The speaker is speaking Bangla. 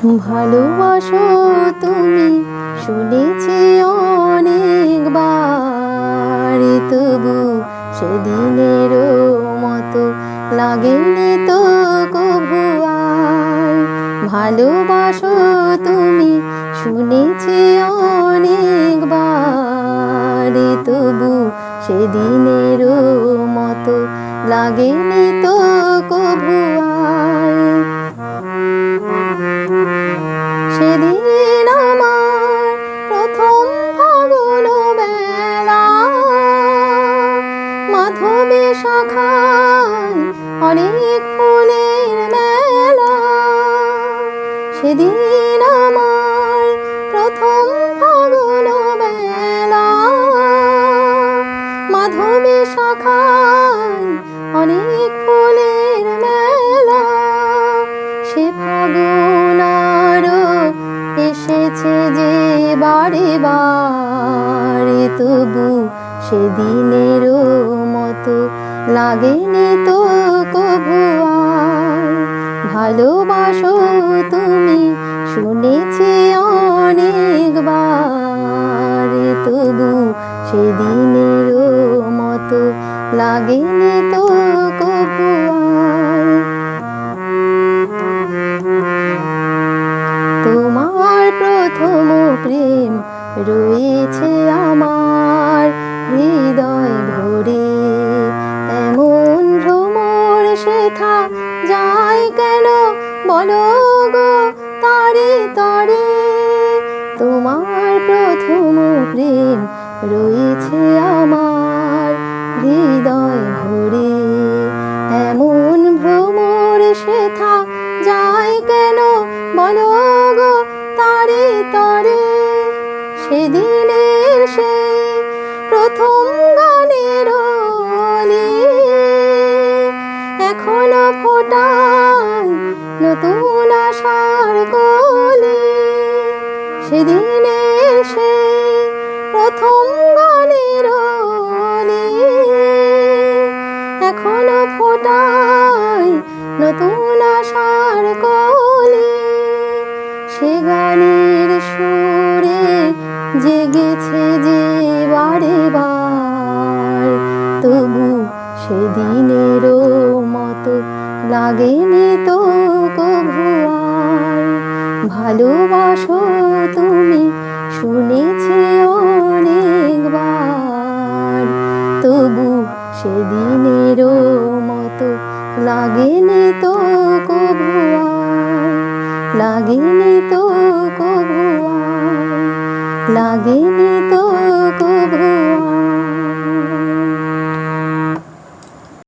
ভালোবাসো তুমি, শুনেছি অনেকবার তবু সেদিনের মতো লাগেনি তো আর। ভালোবাসো তুমি, শুনেছি অনেকবার তবু সেদিনের মতো লাগেনি তো আর। শাখায় অনেক ফুলের মেলা। সেদিন আমার প্রথম ফাগুন বেলা। মাধবী শাখায় অনেক ফুলের মেলা। সে ফাগুন এসেছে যে বারে বারে, তবু সেদিনের মতো লাগেনি তো কভু ভালোবাসো তুমি, শুনেছি অনেকবার। তবু সেদিনের মতো লাগেনি তো কভু তোমার প্রথম প্রেম রয়েছে আমার হৃদয়। শেখা যায় কেন? বলো গো, তারে তরে। তোমার প্রথম প্রেম রয়েছে আমার হৃদয় ভরে। এমন ভ্রমর শেখা যায় কেন? বলো গো, তারে তরে। সেদিনের সেই প্রথম গানের এখনও ফোটায় নতুন আশার কলি। সেদিনের সেই প্রথম গানের এখনও ফোটায় নতুন আশার কলি। সে গানের সুরে জেগেছে যে বারে বার, তবু সেদিনের মতো লাগেনি তো কভু আর। ভালোবাসো তুমি, শুনেছি অনেকবার। তবু সেদিনের মতো লাগেনি তো কভু আর। লাগেনি তো কভু আর। লাগেনি তো